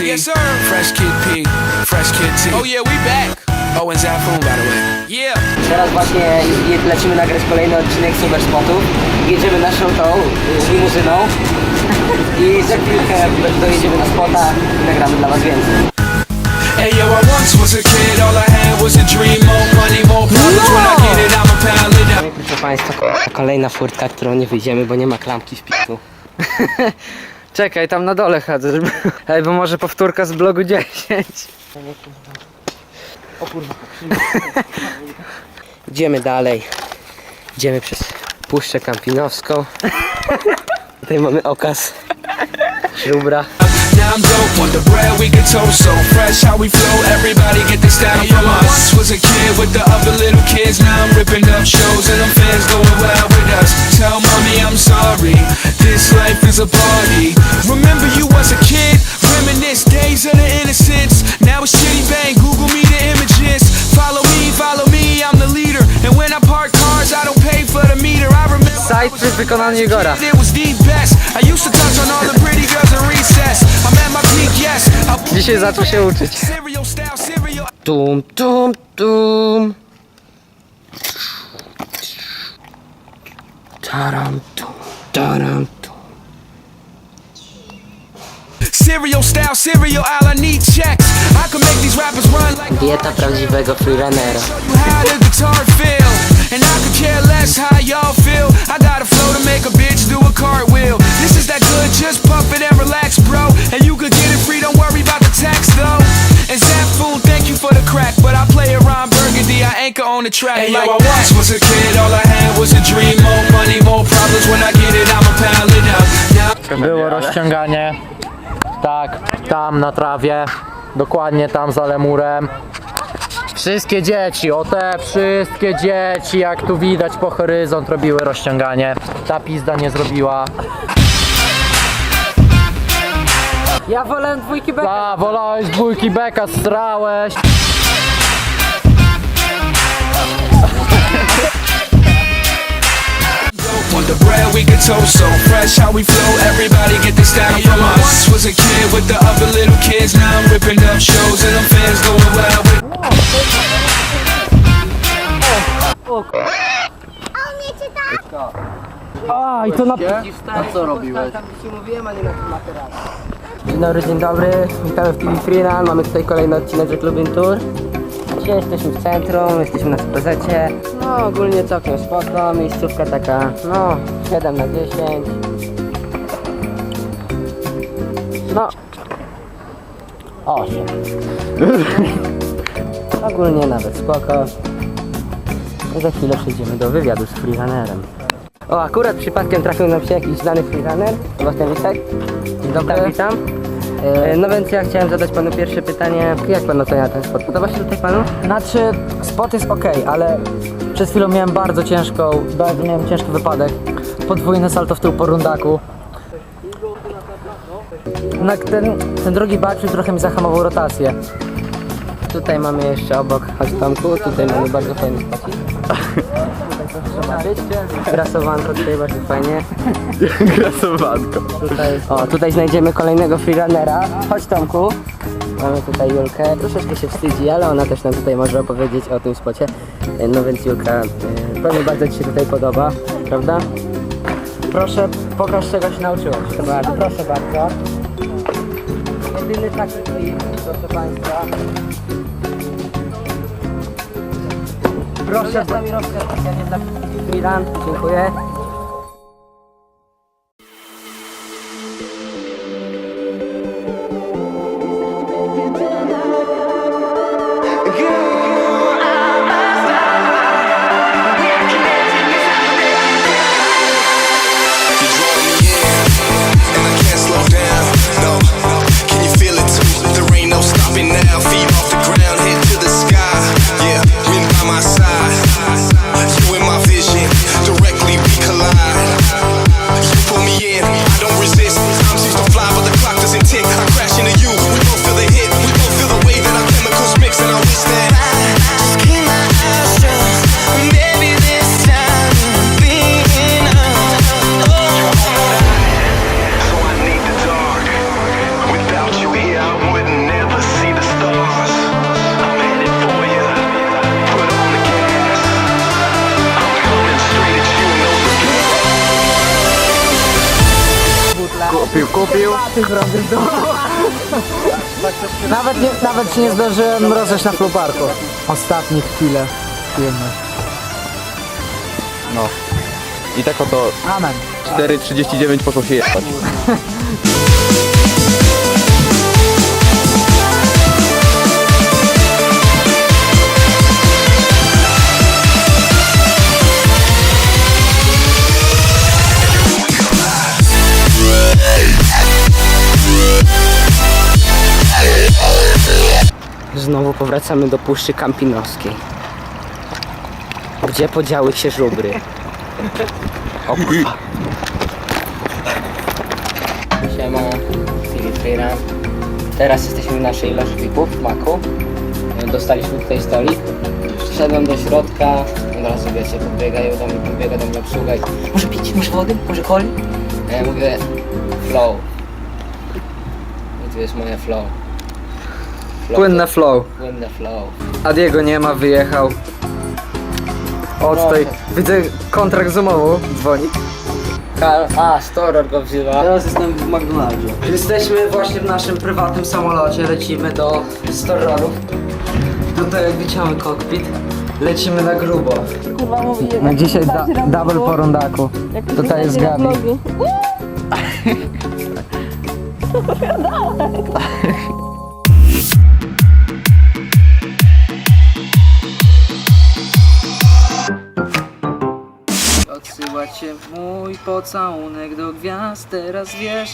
Yes, sir. Fresh Kid P, Fresh Kid T. Oh yeah, we back. Oh, and Zafoon, by the way. Yeah. Teraz właśnie je- lecimy nagrać kolejny odcinek Super Spotów. Jedziemy naszą tą y, limuzyną i za chwilkę dojedziemy na spota i nagramy dla was więcej. Hey yo, I once was a kid, all I had was a dream. More money, more problems. When I get it, I'ma pound it out. No i proszę Państwa, kolejna furtka, którą nie wyjdziemy, bo nie ma klamki w piku. Czekaj, tam na dole chodzę, żeby... Ej, bo może powtórka z blogu 10. Idziemy dalej. Idziemy przez Puszczę Kampinowską. Tutaj mamy okaz. Śrubra. Now I'm dope on the bread we get toast so fresh how we flow. Everybody get this down from us. Once was a kid with the other little kids. Now I'm ripping up shows and them fans going wild with us. Tell mommy I'm sorry. This life is a party. Remember you was a kid. Reminisce days of the innocence. Now it's shitty bang. Google me the images. Follow me, follow me. I'm the leader. And when I park cars, I don't pay for the meter. I remember. Side w wykonaniu Igora. It was the best. I used to touch on all the pretty girls in recess. Dzisiaj zaczął się uczyć. Cereal style, cereal. Tum, tum, tum. Taram, tum, taram, tum. Cereal style, cereal aisle. I need checks. I can make these rappers run like Dieta prawdziwego freerunnera. how the guitar feel. And I could care less how y'all feel. I got a flow to make a bitch do a cartwheel. This is that good, just pump it the track. Hey, like yo, I once was a kid, all I had was a dream. More money, more problems. When I get it, I'ma pound it up. Now Było rozciąganie. Tak, tam na trawie. Dokładnie tam za lemurem. Wszystkie dzieci, o te wszystkie dzieci, jak tu widać po horyzont, robiły rozciąganie. Ta pizda nie zrobiła. Ja wolę dwójki beka. A, wolałeś dwójki beka, strałeś. On the bread we get toast so fresh how we flow. Everybody get this down from us. Once was a kid with the other little kids. Now I'm ripping up shows and them fans going wild with A, i to na... A co robiłeś? Tam ci mówiłem, a nie na tym materiale. Dzień dobry, dzień dobry. Witamy w TV Freeland. Mamy tutaj kolejny odcinek Lubin Tour. Dzisiaj jesteśmy w centrum, jesteśmy na Spozecie. No ogólnie całkiem spoko, miejscówka taka, no 7 na 10. No 8. ogólnie nawet spoko. I za chwilę przejdziemy do wywiadu z freerunnerem. O, akurat przypadkiem trafił nam się jakiś znany freerunner, Sebastian Lisek. Dzień dobry. Witam, witam. E, No więc ja chciałem zadać panu pierwsze pytanie. Jak pan ocenia ten spot? Podoba się tutaj panu? Znaczy, spot jest ok, ale przed chwilą miałem bardzo ciężką, bardzo miałem ciężki wypadek. Podwójne salto w tył po rundaku. Jednak ten, ten drugi backflip trochę mi zahamował rotację. Tutaj mamy jeszcze obok, chodź Tomku, tutaj mamy bardzo fajny spot. Grasowanko tutaj bardzo fajnie. Grasowanko. Tutaj, o, tutaj znajdziemy kolejnego freerunnera. Chodź Tomku. Mamy tutaj Julkę. Troszeczkę się wstydzi, ale ona też nam tutaj może opowiedzieć o tym spocie. E, No więc Julka, e, pewnie bardzo Ci się tutaj podoba, prawda? Proszę, pokaż czego się nauczyłeś. Proszę bardzo, proszę bardzo. Jedyny taki klip, proszę Państwa. Proszę, z nami Milan. Dziękuję. Kupił. Nawet, nie, nawet się nie zdążyłem rozejść na fluparku. Ostatnie chwile. Przyjemność. No. I tak oto Amen. 4.39 poszło się jechać. Znowu powracamy do Puszczy Kampinoskiej. Gdzie podziały się żubry? O kurwa. Siema. Teraz jesteśmy w naszej loży VIP-ów w Maku. Dostaliśmy tutaj stolik. Wszedłem do środka, od razu wiecie, podbiegają do mnie, podbiega do mnie obsługa i może pić, może wody, może coli? Ja mówię flow. I tu jest moje flow. Flow Płynne flow. Płynne flow. Adiego nie ma, wyjechał. O, tutaj widzę kontrakt z umową. Dzwoni. Kar- A, Storor go wzywa. Teraz jestem w McDonaldzie. Jesteśmy właśnie w naszym prywatnym samolocie, lecimy do Stororów. Tutaj jak widzicie mamy kokpit. Lecimy na grubo. Kurwa mówi, Na dzisiaj da, double po rondaku. Jak Tutaj jest wyjdziecie na Gabi. pocałunek do gwiazd, teraz wiesz,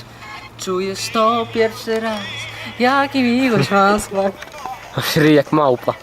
czujesz to pierwszy raz. Jaki miłość ma smak. Jak małpa.